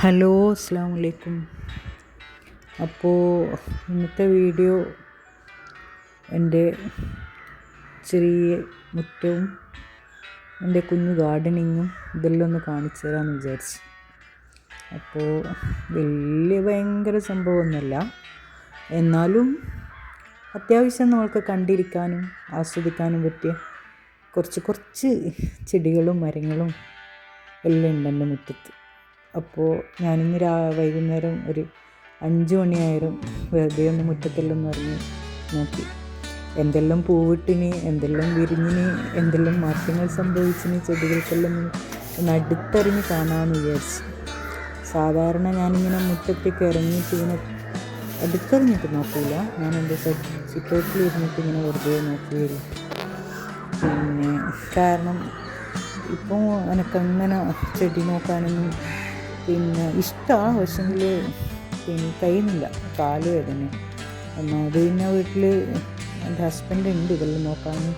Hello അസ്സാം വലൈക്കും അപ്പോൾ ഇന്നത്തെ വീഡിയോ എന്റെ ചെറിയ മുറ്റവും എന്റെ കുഞ്ഞു ഗാർഡനിങ്ങും ഇതെല്ലാം ഒന്ന് കാണിച്ചു തരാമെന്ന് വിചാരിച്ചു. അപ്പോൾ വലിയ ഭയങ്കര സംഭവമൊന്നുമല്ല. എന്നാലും അത്യാവശ്യം നമ്മൾക്ക് കണ്ടിരിക്കാനും ആസ്വദിക്കാനും പറ്റിയ കുറച്ച് കുറച്ച് ചെടികളും മരങ്ങളും എല്ലാം ഉണ്ട് എന്റെ മുറ്റത്ത്. അപ്പോൾ ഞാനിന്ന് രാ വൈകുന്നേരം ഒരു അഞ്ച് മണിയായാലും വെറുതെ ഒന്ന് മുറ്റത്തെല്ലാം പറഞ്ഞ് നോക്കി. എന്തെല്ലാം പൂവിട്ടിന് എന്തെല്ലാം വിരിഞ്ഞിന് എന്തെല്ലാം മാറ്റങ്ങൾ സംഭവിച്ചിന് ചെടികൾക്കെല്ലാം ഒന്ന് അടുത്തറിഞ്ഞ് കാണാമെന്ന് വിചാരിച്ചു. സാധാരണ ഞാനിങ്ങനെ മുറ്റത്തേക്ക് ഇറങ്ങിയിട്ട് ഇങ്ങനെ അടുത്തറിഞ്ഞിട്ട് നോക്കില്ല ഞാൻ എന്റെ സിറ്റൗട്ടിൽ ഇരുന്നിട്ട് ഇങ്ങനെ വെറുതെ നോക്കുകയില്ല പിന്നെ കാരണം ഇപ്പോൾ എനിക്കങ്ങനെ ചെടി നോക്കാനൊന്നും പിന്നെ ഇഷ്ടമാണ് പക്ഷെങ്കിൽ പിന്നെ കഴിയുന്നില്ല കാൽ വേദന ഒന്നാമത് പിന്നെ വീട്ടിൽ എന്റെ ഹസ്ബൻഡ് ഉണ്ട് ഇതെല്ലാം നോക്കാനും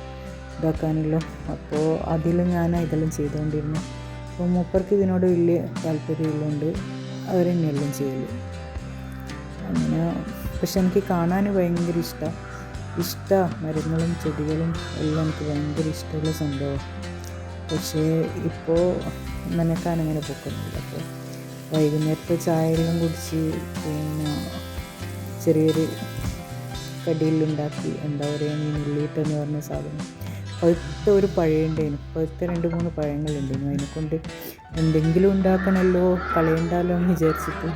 ഇതാക്കാനെല്ലാം അപ്പോൾ അതിൽ ഞാൻ ഇതെല്ലാം ചെയ്തുകൊണ്ടിരുന്നു. അപ്പോൾ മൂപ്പർക്ക് ഇതിനോട് വലിയ താല്പര്യമുള്ളതുകൊണ്ട് അവർ തന്നെയെല്ലാം ചെയ്യൽ. അങ്ങനെ പക്ഷെ എനിക്ക് കാണാൻ ഭയങ്കര ഇഷ്ടമാണ് ഇഷ്ടമാണ് മരങ്ങളും ചെടികളും എല്ലാം എനിക്ക് ഭയങ്കര ഇഷ്ടമുള്ള സംഭവം. പക്ഷേ ഇപ്പോൾ നനക്കാൻ അങ്ങനെ പൊക്കുന്നില്ല അപ്പോൾ വൈകുന്നേരത്തെ ചായയെല്ലാം കുടിച്ച് പിന്നെ ചെറിയൊരു കടിയിലുണ്ടാക്കി എന്താ പറയുക ഈ എന്ന് പറഞ്ഞ സാധനം. പഴുത്ത ഒരു പഴയുണ്ട് പഴുത്ത രണ്ട് മൂന്ന് പഴങ്ങളുണ്ടായിരുന്നു അതിനെക്കൊണ്ട് എന്തെങ്കിലും ഉണ്ടാക്കണമല്ലോ കളയണ്ടല്ലോ എന്ന് വിചാരിച്ചിട്ട്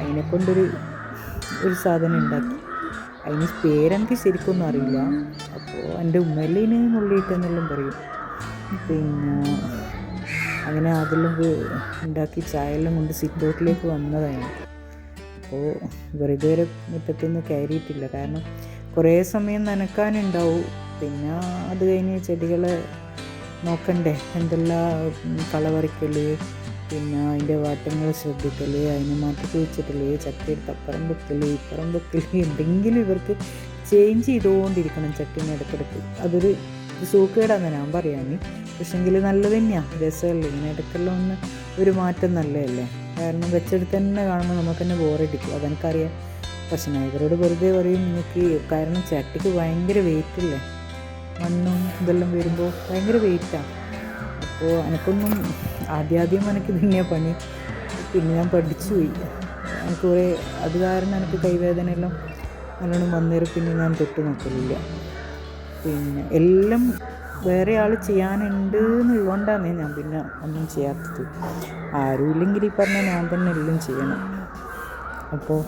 അതിനെക്കൊണ്ടൊരു ഒരു സാധനം ഉണ്ടാക്കി. അതിന് പേരെനിക്ക് ശരിക്കൊന്നും അറിയില്ല. അപ്പോൾ എന്റെ ഉമ്മലിനെ നുള്ളിയിട്ടെന്നെല്ലാം പറയും. പിന്നെ അങ്ങനെ അതിലും ഉണ്ടാക്കി ചായയെല്ലാം കൊണ്ട് സിറ്റ് ഔട്ടിലേക്ക് വന്നതാണ്. അപ്പോൾ വെറുതെ ഒരു മുറ്റത്തുനിന്ന് കയറിയിട്ടില്ല. കാരണം കുറേ സമയം നനക്കാനുണ്ടാവും. പിന്നെ അത് കഴിഞ്ഞ് ചെടികളെ നോക്കണ്ടേ. എന്തെല്ലാം കള പറിക്കൽ പിന്നെ അതിന്റെ വാട്ടങ്ങൾ ശ്രദ്ധിക്കൽ അതിനെ മാറ്റി കുഴിച്ചിട്ടൽ ചട്ടിയെടുത്ത് അപ്പുറം വെക്കൽ ഇപ്പുറം വെക്കൽ എന്തെങ്കിലും ഇവർക്ക് ചേഞ്ച് ചെയ്തുകൊണ്ടിരിക്കണം ചട്ടീനെ ഇടയ്ക്കിടയ്ക്ക് അതൊരു സൂക്കേടാന്ന് ഞാൻ പറയാൻ പക്ഷെങ്കിൽ നല്ലത് തന്നെയാണ് രസമല്ലേ? ഇങ്ങനെ ഇടയ്ക്കെല്ലാം ഒന്ന് ഒരു മാറ്റം നല്ലതല്ലേ? കാരണം വെച്ചെടുത്ത് തന്നെ കാണുമ്പോൾ നമുക്ക് തന്നെ ബോറടിക്കും അതെനിക്കറിയാം. പക്ഷെ ഞാൻ വെറുതെ പറയും നിങ്ങൾക്ക് കാരണം ചട്ടിക്ക് ഭയങ്കര വെയിറ്റ് ഇല്ലേ? മണ്ണും ഇതെല്ലാം വരുമ്പോൾ ഭയങ്കര വെയിറ്റാണ് അപ്പോൾ എനിക്കൊന്നും ആദ്യാദ്യം എനിക്ക് തന്നെയാണ് പണി. പിന്നെ ഞാൻ പഠിച്ചു പോയി. എനിക്ക് കുറേ അത് കാരണം എനിക്ക് കൈവേദനയെല്ലാം നല്ലോണം വന്നേരം പിന്നെ ഞാൻ തൊട്ട് നോക്കലില്ല. പിന്നെ എല്ലാം വേറെ ആൾ ചെയ്യാനുണ്ട് എന്നുള്ളതുകൊണ്ടാണ് ഞാൻ പിന്നെ ഒന്നും ചെയ്യാത്തത്. ആരും ഇല്ലെങ്കിൽ ഈ പറഞ്ഞ ഞാൻ തന്നെ എല്ലാം ചെയ്യണം. അപ്പോൾ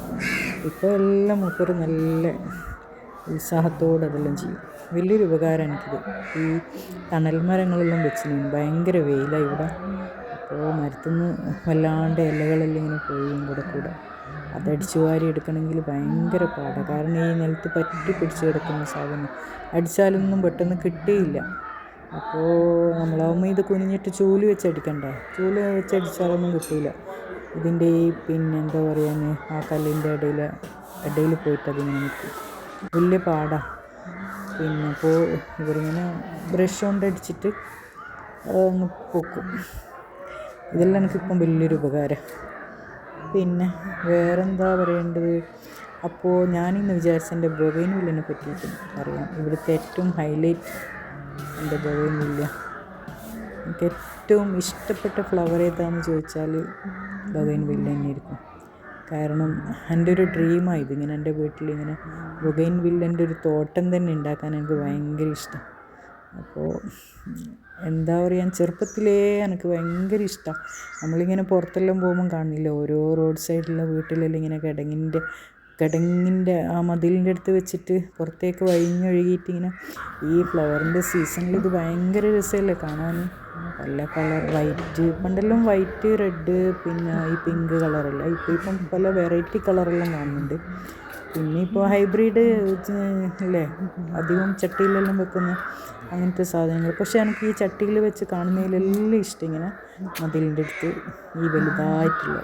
ഇപ്പോൾ എല്ലാം മൂപ്പർ നല്ല ഉത്സാഹത്തോടെ അതെല്ലാം ചെയ്യും. വലിയൊരു ഉപകാരം എനിക്കിത്. ഈ തണൽ മരങ്ങളെല്ലാം വെച്ചിന് ഭയങ്കര വെയിലാണ് ഇവിടെ. അപ്പോൾ മരത്തുനിന്ന് വല്ലാണ്ട് ഇലകളെല്ലാം ഇങ്ങനെ പോയും കൂടെ കൂടെ. അതടിച്ചു വാരി എടുക്കണമെങ്കിൽ ഭയങ്കര പാടാണ് കാരണം ഈ നിലത്ത് പറ്റി പിടിച്ച് കിടക്കുന്ന സാധനം. അടിച്ചാലൊന്നും പെട്ടെന്ന് കിട്ടിയില്ല. അപ്പോൾ നമ്മളാവുമ്പോൾ ഇത് കുനിഞ്ഞിട്ട് ചൂൽ വെച്ച് അടിക്കണ്ടേ ചൂൽ വെച്ച് അടിച്ചാലൊന്നും കിട്ടിയില്ല. ഇതിന്റെ ഈ പിന്നെ എന്താ പറയുക ആ കല്ലിന്റെ ഇടയിൽ ഇടയിൽ പോയിട്ട് അതിങ്ങനെ നിൽക്കും. വലിയ പാടാണ് പിന്നെ അപ്പോൾ ഇവരിങ്ങനെ ബ്രഷ് കൊണ്ട് അടിച്ചിട്ട് അങ്ങ് പൊക്കും. ഇതെല്ലാം എനിക്കിപ്പം വലിയൊരു ഉപകാരം. പിന്നെ വേറെന്താ പറയേണ്ടത്? അപ്പോൾ ഞാനിന്ന് വിചാരിച്ച എന്റെ ബൊഗൈൻ വില്ലിനെ പറ്റിയിട്ട് അറിയാം. ഇവിടുത്തെ ഏറ്റവും ഹൈലൈറ്റ് എന്റെ ബൊഗൈൻ വില്ല. എനിക്ക് ഏറ്റവും ഇഷ്ടപ്പെട്ട ഫ്ലവർ ഏതാണെന്ന് ചോദിച്ചാൽ ബൊഗൈൻ വില്ല തന്നെയായിരിക്കും. കാരണം എന്റെ ഒരു ഡ്രീമാണ് ഇതിങ്ങനെ എന്റെ വീട്ടിലിങ്ങനെ ബൊഗൈൻ വില്ലന്റെ ഒരു തോട്ടം തന്നെ ഉണ്ടാക്കാൻ എനിക്ക് ഭയങ്കര ഇഷ്ടം. അപ്പോൾ എന്താ പറയുക ചെറുപ്പത്തിലേ എനിക്ക് ഭയങ്കര ഇഷ്ടമാണ് നമ്മളിങ്ങനെ പുറത്തെല്ലാം പോകുമ്പം കാണില്ല ഓരോ റോഡ് സൈഡിലുള്ള വീട്ടിലെല്ലാം ഇങ്ങനെ കിടങ്ങിന്റെ കിടങ്ങിന്റെ ആ മതിലിന്റെ അടുത്ത് വെച്ചിട്ട് പുറത്തേക്ക് വഴിഞ്ഞൊഴുകിയിട്ട് ഇങ്ങനെ ഈ ഫ്ലവറിന്റെ സീസണിൽ ഇത് ഭയങ്കര രസമല്ലേ കാണാൻ. പല കളർ വൈറ്റ് പണ്ടെല്ലാം വൈറ്റ് റെഡ് പിന്നെ ഈ പിങ്ക് കളറല്ല ഇപ്പോൾ ഇപ്പം പല വെറൈറ്റി കളറെല്ലാം കാണുന്നുണ്ട്. പിന്നെ ഇപ്പോൾ ഹൈബ്രിഡ് അല്ലേ? അധികം ചട്ടിയിലെല്ലാം വെക്കുന്ന അങ്ങനത്തെ സാധനങ്ങൾ. പക്ഷേ എനിക്ക് ഈ ചട്ടിയിൽ വെച്ച് കാണുന്നതിലെല്ലാം ഇഷ്ടം ഇങ്ങനെ മതിലിന്റെ അടുത്ത് ഈ വലുതായിട്ടുള്ള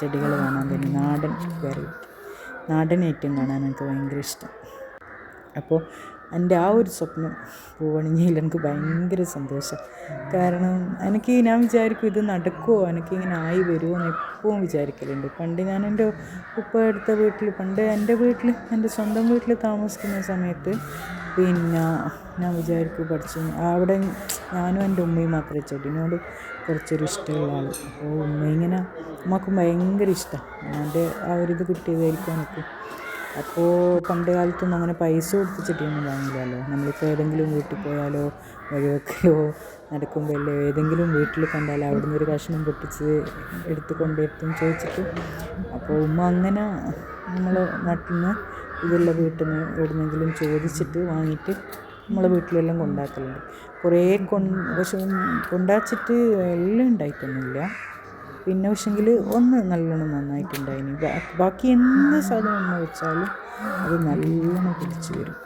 ചെടികൾ കാണാൻ തന്നെ നാടൻ വെറൈറ്റി. നാടൻ ഐറ്റം കാണാൻ എനിക്ക് ഭയങ്കര ഇഷ്ടം. അപ്പോൾ എന്റെ ആ ഒരു സ്വപ്നം പൂവണിഞ്ഞതിൽ എനിക്ക് ഭയങ്കര സന്തോഷം. കാരണം എനിക്ക് ഞാൻ വിചാരിക്കും ഇത് നടക്കുമോ എനിക്കിങ്ങനെ ആയി വരുമോ എന്ന് എപ്പോഴും വിചാരിക്കലുണ്ട്. പണ്ട് ഞാൻ എന്റെ ഉപ്പ എടുത്ത വീട്ടിൽ പണ്ട് എന്റെ വീട്ടിൽ എന്റെ സ്വന്തം വീട്ടിൽ താമസിക്കുന്ന സമയത്ത് പിന്നെ ഞാൻ വിചാരിക്കും പഠിച്ചു. അവിടെ ഞാനും എന്റെ ഉമ്മയും മാത്രമേ ചെടിനോട് കുറച്ചൊരു ഇഷ്ടമുള്ള ആൾ അപ്പോൾ ഉമ്മ ഇങ്ങനെ ഉമ്മക്ക് ഭയങ്കര ഇഷ്ടമാണ്. എന്റെ ആ ഒരു ഇത് കിട്ടിയതായിരിക്കും എനിക്ക്. അപ്പോൾ പണ്ട് കാലത്തൊന്നും അങ്ങനെ പൈസ കൊടുത്ത് ചെടിയൊന്നും വാങ്ങില്ലല്ലോ നമ്മളിപ്പോൾ ഏതെങ്കിലും വീട്ടിൽ പോയാലോ വഴിവെക്കലോ നടക്കുമ്പോഴല്ലോ ഏതെങ്കിലും വീട്ടിൽ കണ്ടാലോ അവിടുന്ന് ഒരു കഷ്ണം പൊട്ടിച്ച് എടുത്ത് കൊണ്ടുവരുത്തും ചോദിച്ചിട്ട്. അപ്പോൾ ഉമ്മ അങ്ങനെ നമ്മൾ നാട്ടിൽ നിന്ന് ഇതുള്ള വീട്ടിൽ നിന്ന് എവിടുന്നെങ്കിലും ചോദിച്ചിട്ട് വാങ്ങിയിട്ട് നമ്മളെ വീട്ടിലെല്ലാം കൊണ്ടാക്കലുണ്ട്. കുറേ കൊ പക്ഷെ കൊണ്ടാച്ചിട്ട് എല്ലാം ഉണ്ടായിട്ടൊന്നുമില്ല. പിന്നെ പക്ഷെങ്കിൽ ഒന്ന് നല്ലോണം നന്നായിട്ടുണ്ടായിന്. ബാക്കി എന്ത് സാധനം എന്ന് വെച്ചാലും അത് നല്ലോണം പിടിച്ചു വരും.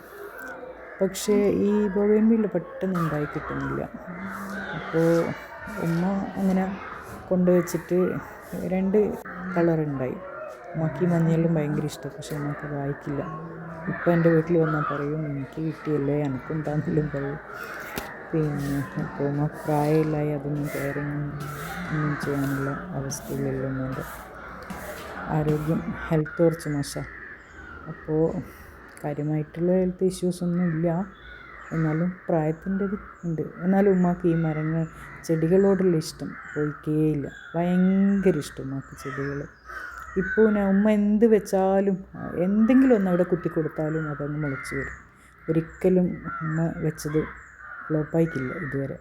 പക്ഷേ ഈ ബൊവേൻവില്ല പെട്ടെന്ന് ഉണ്ടായി കിട്ടുന്നില്ല. അപ്പോൾ ഉമ്മ അങ്ങനെ കൊണ്ടുവച്ചിട്ട് രണ്ട് കളറുണ്ടായി ഉമ്മക്ക് മഞ്ഞളും ഭയങ്കര ഇഷ്ടം. പക്ഷെ ഉമ്മക്ക് വായിക്കില്ല ഇപ്പം എന്റെ വീട്ടിൽ വന്നാൽ പറയും എനിക്ക് കിട്ടിയല്ലേ എനക്കുണ്ടാകുന്നില്ലും പറയും. പിന്നെ ഇപ്പോൾ ഉമ്മ പ്രായമില്ലായി അതൊന്നും കെയറിങ് ഒന്നും ചെയ്യാനുള്ള അവസ്ഥയിലെല്ലാം ഉണ്ട്. ആരോഗ്യം ഹെൽത്ത് കുറച്ച് മോശം. അപ്പോൾ കാര്യമായിട്ടുള്ള ഹെൽത്ത് ഇഷ്യൂസ് ഒന്നും ഇല്ല. എന്നാലും പ്രായത്തിന്റെത് ഉണ്ട്. എന്നാലും ഉമ്മാക്ക് ഈ മരങ്ങൾ ചെടികളോടുള്ള ഇഷ്ടം പോയിക്കേയില്ല ഭയങ്കര ഇഷ്ടം ഉമ്മാക്ക് ചെടികൾ ഇപ്പോൾ ഞാൻ ഉമ്മ എന്ത് വെച്ചാലും എന്തെങ്കിലും ഒന്ന് അവിടെ കുത്തി കൊടുത്താലും അതങ്ങ് മുളച്ച് വരും. ഒരിക്കലും ഉമ്മ വെച്ചത് ഫ്ലോപ്പായിക്കില്ല ഇതുവരെ.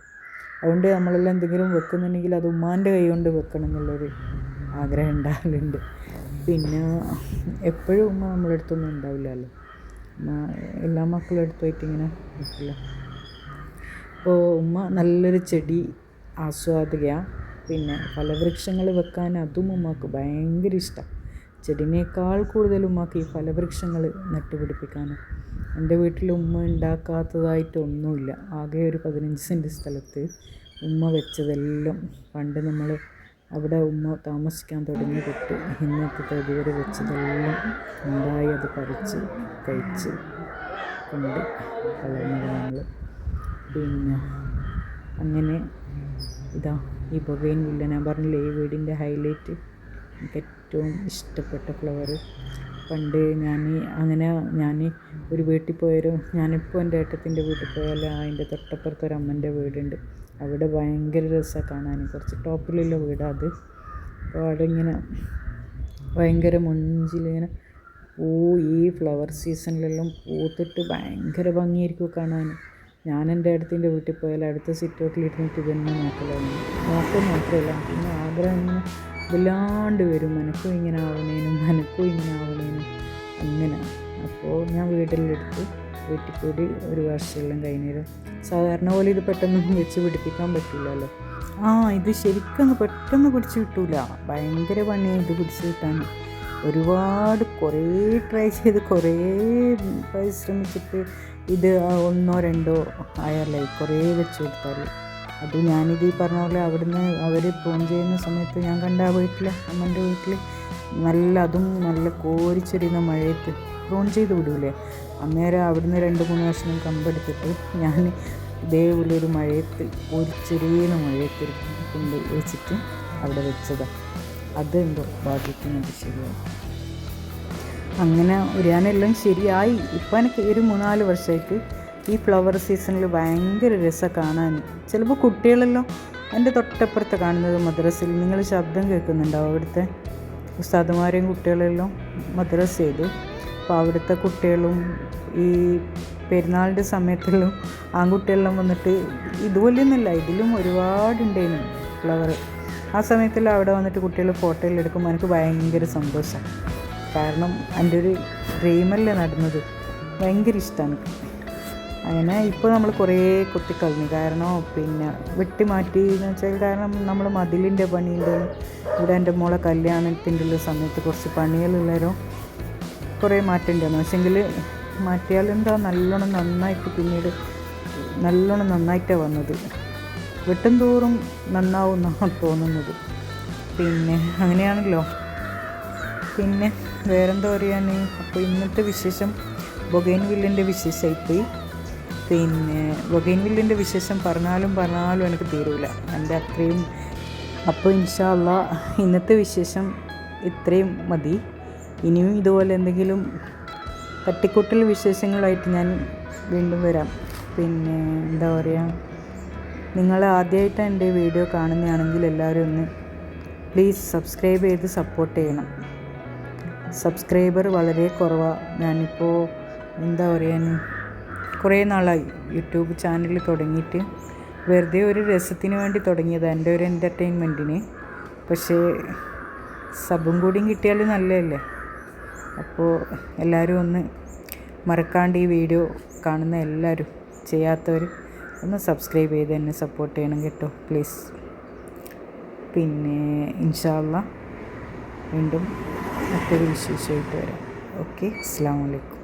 അതുകൊണ്ട് നമ്മളെല്ലാം എന്തെങ്കിലും വെക്കുന്നുണ്ടെങ്കിൽ അത് ഉമ്മാന്റെ കൈ കൊണ്ട് വെക്കണം എന്നുള്ളൊരു ആഗ്രഹം ഉണ്ടാകലുണ്ട് പിന്നെ എപ്പോഴും ഉമ്മ നമ്മളെ അടുത്തൊന്നും ഉണ്ടാവില്ലല്ലോ. എല്ലാ മക്കളും അടുത്ത് പോയിട്ട് ഇങ്ങനെ വെക്കില്ല അപ്പോൾ ഉമ്മ നല്ലൊരു ചെടി ആസ്വാദികയാണ് പിന്നെ ഫലവൃക്ഷങ്ങൾ വെക്കാൻ അതും ഉമ്മക്ക് ഭയങ്കര ഇഷ്ടം. ചെടിനേക്കാൾ കൂടുതൽ ഉമ്മക്ക് ഈ ഫലവൃക്ഷങ്ങൾ നട്ടുപിടിപ്പിക്കാൻ എന്റെ വീട്ടിൽ ഉമ്മ ഉണ്ടാക്കാത്തതായിട്ടൊന്നുമില്ല. ആകെ ഒരു പതിനഞ്ച് സെന്റ് സ്ഥലത്ത് ഉമ്മ വെച്ചതെല്ലാം പണ്ട് നമ്മൾ അവിടെ ഉമ്മ താമസിക്കാൻ തുടങ്ങി തൊട്ട് ഇന്നത്തെ ഇതുവരെ വെച്ചതെല്ലാം ഉണ്ടായി അത് പറിച്ച് കഴിച്ച് കൊണ്ട് വളർന്നത് നമ്മൾ പിന്നെ അങ്ങനെ ഇതാ ഈ ബൊഗൈൻ വില്ല ഞാൻ പറഞ്ഞില്ലേ ഈ വീടിന്റെ ഹൈലൈറ്റ് എനിക്ക് ഏറ്റവും ഇഷ്ടപ്പെട്ട ഫ്ലവർ പണ്ട് ഞാൻ അങ്ങനെ ഞാൻ ഒരു വീട്ടിൽ പോയാലും ഞാനിപ്പോൾ എന്റെ ഏട്ടത്തിന്റെ വീട്ടിൽ പോയാൽ അതിന്റെ തൊട്ടപ്പുറത്ത് ഒരു അമ്മന്റെ വീടുണ്ട്. അവിടെ ഭയങ്കര രസമാണ് കാണാൻ കുറച്ച് ടോപ്പിലുള്ള വീടാണ് അത്. അപ്പോൾ അവിടെ ഇങ്ങനെ ഭയങ്കര മുഞ്ചിലിങ്ങനെ പൂ ഈ ഫ്ലവർ സീസണിലെല്ലാം പൂത്തിട്ട് ഭയങ്കര ഭംഗിയായിരിക്കും കാണാൻ ഞാൻ എന്റെ അടുത്തിന്റെ വീട്ടിൽ പോയാൽ അടുത്ത സിറ്റ് ഔട്ടിലിരുന്നിട്ട് ഇതന്നെ നോക്കലാണ് നോക്കും മാത്രമല്ല പിന്നെ ആഗ്രഹം ഇങ്ങനെ വല്ലാണ്ട് വരും. മനക്കും ഇങ്ങനെ ആവണേനും മനക്കും ഇങ്ങനെ ആവണേനും. അങ്ങനെ. അപ്പോൾ ഞാൻ വീട്ടിലെടുത്ത്. വീട്ടിൽ കൂടി ഒരു വർഷമെല്ലാം കഴിഞ്ഞിരും സാധാരണ പോലെ ഇത് പെട്ടെന്നൊന്നും വെച്ച് പിടിപ്പിക്കാൻ പറ്റില്ലല്ലോ. ആ ഇത് ശരിക്കും പെട്ടെന്ന് പിടിച്ച് കിട്ടൂല. ഭയങ്കര പണിയാണ് ഇത് പിടിച്ച് കിട്ടാൻ. ഒരുപാട് കുറേ ട്രൈ ചെയ്ത് കുറേ പരിശ്രമിച്ചിട്ട് ഇത് ഒന്നോ രണ്ടോ ആയാലേ കുറേ വെച്ച് കൊടുത്താൽ അത് ഞാനിത് ഈ പറഞ്ഞ പോലെ അവിടുന്ന് അവർ ഫോൺ ചെയ്യുന്ന സമയത്ത് ഞാൻ കണ്ട ആ വീട്ടിൽ അമ്മന്റെ വീട്ടിൽ നല്ല അതും നല്ല കോരിച്ചെറിയുന്ന മഴയത്ത് ഫോൺ ചെയ്ത് വിടൂലേ? അന്നേരം അവിടുന്ന് രണ്ട് മൂന്ന് വർഷം കമ്പെടുത്തിട്ട് ഞാൻ ഇതേപോലെ ഒരു മഴയത്ത് കോരിച്ചെറിയുന്ന മഴയത്ത് കൊണ്ട് വെച്ചിട്ട് അവിടെ വെച്ചതാണ് അതെന്തോ ഭാഗ്യത്തിനത് ശരിയായി അങ്ങനെ ഞാനെല്ലാം ശരിയായി. ഇപ്പം എനിക്ക് ഒരു മൂന്നാൽ വർഷമായിട്ട് ഈ ഫ്ലവർ സീസണിൽ ഭയങ്കര രസം കാണാൻ. ചിലപ്പോൾ കുട്ടികളെല്ലാം എന്റെ തൊട്ടപ്പുറത്ത് കാണുന്നത് മദ്രസയിൽ. നിങ്ങൾ ശബ്ദം കേൾക്കുന്നുണ്ടാവും അവിടുത്തെ? ഉസ്താദുമാരെയും കുട്ടികളെല്ലാം മദ്രസ ചെയ്തു. അപ്പോൾ അവിടുത്തെ കുട്ടികളും ഈ പെരുന്നാളിന്റെ സമയത്തെല്ലാം ആൺകുട്ടികളെല്ലാം വന്നിട്ട് ഇതുപോലെയൊന്നുമല്ല ഇതിലും ഒരുപാടുണ്ടായിരുന്നു ഫ്ലവർ ആ സമയത്തെല്ലാം അവിടെ വന്നിട്ട് കുട്ടികൾ ഫോട്ടോയിൽ എടുക്കുമ്പോൾ എനിക്ക് ഭയങ്കര സന്തോഷം. കാരണം എന്റെ ഒരു ഡ്രീമല്ലേ നടന്നത്. ഭയങ്കര ഇഷ്ടമാണ് അങ്ങനെ ഇപ്പോൾ നമ്മൾ കുറേ കുത്തിക്കളഞ്ഞു. കാരണം പിന്നെ വെട്ടി മാറ്റി എന്ന് വെച്ചാൽ കാരണം നമ്മൾ മതിലിന്റെ പണിയുണ്ട് ഇവിടെ എന്റെ മോളെ കല്യാണത്തിന്റെ ഉള്ള സമയത്ത് കുറച്ച് പണികളുള്ളവരും കുറേ മാറ്റേണ്ടതെന്ന് പക്ഷെങ്കിൽ മാറ്റിയാൽ എന്താ നല്ലോണം നന്നായിട്ട് പിന്നീട് നല്ലോണം നന്നായിട്ടാണ് വന്നത്. വെട്ടും തോറും നന്നാവുമെന്നാണ് തോന്നുന്നത്. പിന്നെ അങ്ങനെയാണല്ലോ. പിന്നെ വേറെന്താ പറയുക അപ്പോൾ ഇന്നത്തെ വിശേഷം ബൊഗൈൻ വില്ലിന്റെ വിശേഷമായിപ്പോയി പിന്നെ ബൊഗൈൻവില്ലിന്റെ വിശേഷം പറഞ്ഞാലും പറഞ്ഞാലും എനിക്ക് തീരൂല. എന്റെ അത്രയും അപ്പോൾ ഇൻഷാല്ല ഇന്നത്തെ വിശേഷം ഇത്രയും മതി. ഇനിയും ഇതുപോലെ എന്തെങ്കിലും തട്ടിക്കൂട്ടൽ വിശേഷങ്ങളായിട്ട് ഞാൻ വീണ്ടും വരാം. പിന്നെ എന്താ പറയുക നിങ്ങൾ ആദ്യമായിട്ട് എന്റെ വീഡിയോ കാണുന്നതാണെങ്കിൽ എല്ലാവരും ഒന്ന് പ്ലീസ് സബ്സ്ക്രൈബ് ചെയ്ത് സപ്പോർട്ട് ചെയ്യണം. സബ്സ്ക്രൈബർ വളരെ കുറവാണ് ഞാനിപ്പോൾ എന്താ പറയുക കുറേ നാളായി യൂട്യൂബ് ചാനൽ തുടങ്ങിയിട്ട്. വെറുതെ ഒരു രസത്തിന് വേണ്ടി തുടങ്ങിയത് എന്റെ ഒരു എന്റർടൈൻമെന്റിന് പക്ഷേ സബും കൂടിയും കിട്ടിയാൽ നല്ലതല്ലേ? അപ്പോൾ എല്ലാവരും ഒന്ന് മറക്കാണ്ട് ഈ വീഡിയോ കാണുന്ന എല്ലാവരും ചെയ്യാത്തവർ ഒന്ന് സബ്സ്ക്രൈബ് ചെയ്ത് എന്നെ സപ്പോർട്ട് ചെയ്യണം കേട്ടോ പ്ലീസ് പിന്നെ ഇൻഷാല്ല വീണ്ടും മറ്റൊരു വിശേഷമായിട്ട് വരാം. ഓക്കെ അസ്സാം വലൈക്കും